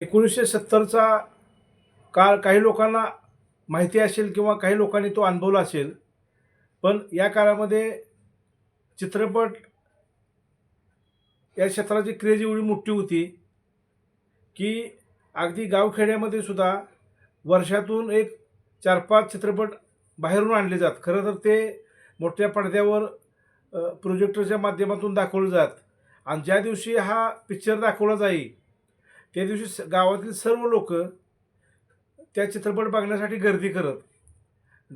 एकोणीसशे सत्तरचा काळ काही लोकांना माहिती असेल किंवा काही लोकांनी तो अनुभवला असेल पण या काळामध्ये चित्रपट या क्षेत्राची क्रेज एवढी मोठी होती की अगदी गावखेड्यामध्ये सुद्धा वर्षातून एक चार पाच चित्रपट बाहेरून आणले जात. खरं तर ते मोठ्या पडद्यावर प्रोजेक्टरच्या माध्यमातून दाखवलं जात. आणि ज्या दिवशी हा पिक्चर दाखवला जाईल त्या दिवशी स- गावातील सर्व लोक त्या चित्रपट बघण्यासाठी गर्दी करत.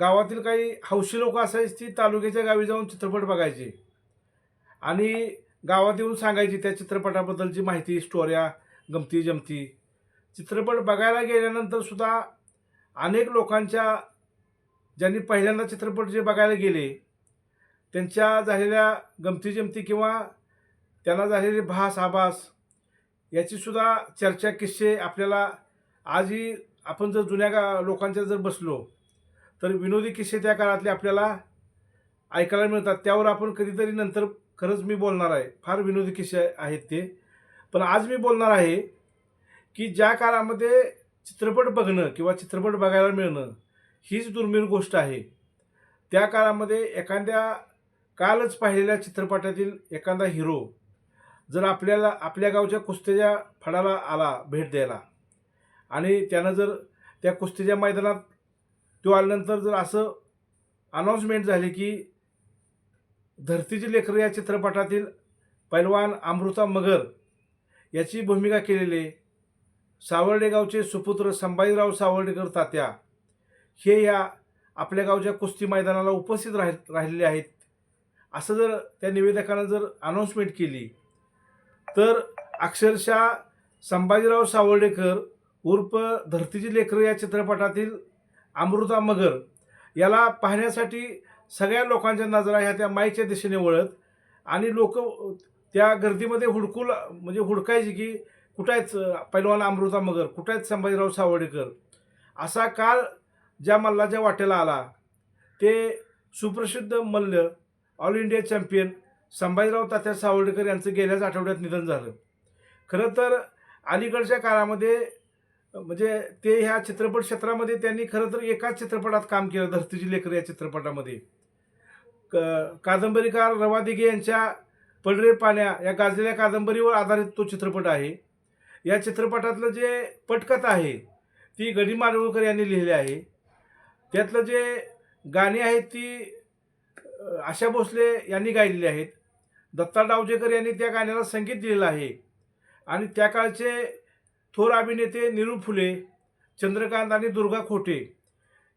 गावातील काही हौशी लोक असायची ती तालुक्याच्या गावी जाऊन चित्रपट बघायचे. आणि गावात येऊन सांगायची त्या चित्रपटाबद्दलची माहिती स्टोऱ्या गमती जमती. चित्रपट बघायला गेल्यानंतर सुद्धा अनेक लोकांच्या ज्यांनी पहिल्यांदा चित्रपट जे बघायला गेले त्यांच्या झालेल्या गमती जमती किंवा त्यांना झालेले भास आभास याची सुद्धा चर्चा किस्से आपल्याला आजही आपण जर जुन्या गा लोकांच्या जर बसलो तर विनोदी किस्से त्या काळातले आपल्याला ऐकायला मिळतात. त्यावर आपण कधीतरी नंतर खरंच मी बोलणार आहे. फार विनोदी किस्से आहेत ते. पण आज मी बोलणार आहे की ज्या काळामध्ये चित्रपट बघणं किंवा चित्रपट बघायला मिळणं हीच दुर्मिळ गोष्ट आहे. त्या काळामध्ये एखाद्या कालच पाहिलेल्या चित्रपटातील एखादा हिरो जर आपल्याला आपल्या गावच्या कुस्त्याच्या फडाला आला भेट द्यायला आणि त्यानं जर त्या कुस्तीच्या मैदानात तो आल्यानंतर जर असं अनाऊन्समेंट झाली की धरतीची लेकरं या चित्रपटातील पैलवान अमृता मगर याची भूमिका केलेले सावर्डेगावचे सुपुत्र संभाजीराव सावर्डेकर तात्या हे या आपल्या गावच्या कुस्ती मैदानाला उपस्थित राह राहिलेले आहेत. असं जर त्या निवेदकानं जर अनाऊन्समेंट केली तर अक्षरशः संभाजीराव सावर्डेकर उर्फ धरतीची लेकरं या चित्रपटातील अमृता मगर याला पाहण्यासाठी सगळ्या लोकांच्या नजरा ह्या त्या माईच्या दिशेने वळत आणि लोक त्या गर्दीमध्ये हुडकूल म्हणजे हुडकायची की कुठं आहेत पैलवान अमृता मगर कुठं आहेत संभाजीराव सावर्डेकर? असा काळ ज्या मल्लाच्या वाटेला आला ते सुप्रसिद्ध मल्ल all India champion Sambhajirao Tatya Savardekar यांचं गेल्याच आठवड्यात निधन झालं. खरं तर अलीकडच्या काळामध्ये म्हणजे ते ह्या चित्रपट क्षेत्रामध्ये त्यांनी खरं तर एकाच चित्रपटात काम केलं धरतीची लेकर या चित्रपटामध्ये. क कादंबरीकार रवा दिघे यांच्या पडरे पाण्या या गाजलेल्या कादंबरीवर आधारित तो चित्रपट आहे. या चित्रपटातलं जे पटकथा आहे ती गडी माडगुळकर यांनी लिहिली आहे. त्यातलं जे गाणी आहेत ती आशा भोसले यांनी गायलेले आहेत. दत्ता डावजेकर यांनी त्या गाण्याला संगीत दिलेलं आहे. आणि त्या काळचे थोर अभिनेते निरू फुले चंद्रकांत आणि दुर्गा खोटे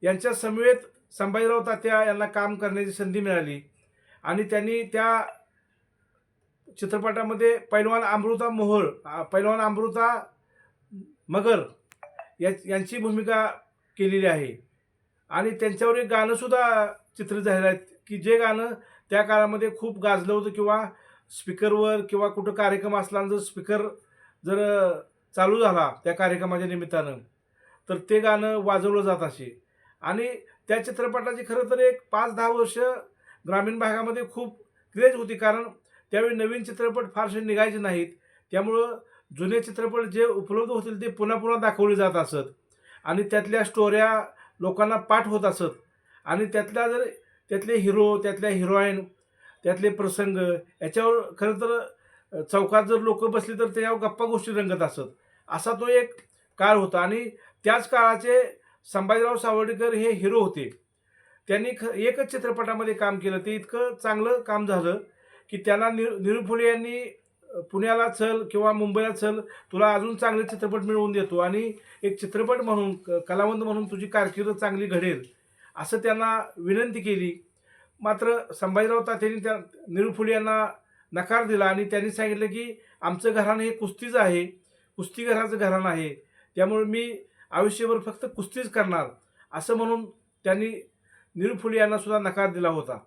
यांच्या समवेत संभाजीराव तात्या यांना काम करण्याची संधी मिळाली. आणि त्यांनी त्या चित्रपटामध्ये पैलवान अमृता मोहोळ पैलवान अमृता मगर या यांची भूमिका केलेली आहे. आणि त्यांच्यावर एक गाणंसुद्धा चित्र झालेलं आहे की जे गाणं त्या काळामध्ये खूप गाजलं होतं किंवा स्पीकरवर किंवा कुठं कार्यक्रम असला जर स्पीकर जर चालू झाला त्या कार्यक्रमाच्या निमित्तानं तर ते गाणं वाजवलं जात असे. आणि त्या चित्रपटाची खरं तर एक पाच दहा वर्ष ग्रामीण भागामध्ये खूप क्रेज होती कारण त्यावेळी नवीन चित्रपट फारसे निघायचे नाहीत. त्यामुळं जुने चित्रपट जे उपलब्ध होतील ते पुन्हा पुन्हा दाखवले जात असत. आणि त्यातल्या स्टोऱ्या लोकांना पाठ होत असत. आणि त्यातल्या जर त्यातले हिरो त्यातल्या हिरोईन त्यातले प्रसंग याच्यावर खरं तर चौकात जर लोक बसली तर त्याच्यावर गप्पा गोष्टी रंगत असत. असा तो एक काळ होता. आणि त्याच काळाचे संभाजीराव सावर्डेकर हे हिरो होते. त्यांनी ख एकच चित्रपटामध्ये काम केलं. ते इतकं चांगलं काम झालं की त्यांना निर निरुफुले यांनी पुण्याला चल किंवा मुंबईला चल तुला अजून चांगले चित्रपट मिळवून देतो. आणि एक चित्रपट म्हणून क- कलावंत म्हणून तुझी कारकीर्द चांगली घडेल असं त्यांना विनंती केली. मात्र संभाजीराव तात्यांनी त्या निरुफुले यांना नकार दिला आणि त्यांनी सांगितलं की आमचं घराणं हे कुस्तीचं आहे. कुस्ती घराचं घराणं आहे. त्यामुळे मी आयुष्यभर फक्त कुस्तीच करणार. असं म्हणून त्यांनी निरुफुले यांनासुद्धा यांना सुद्धा नकार दिला होता.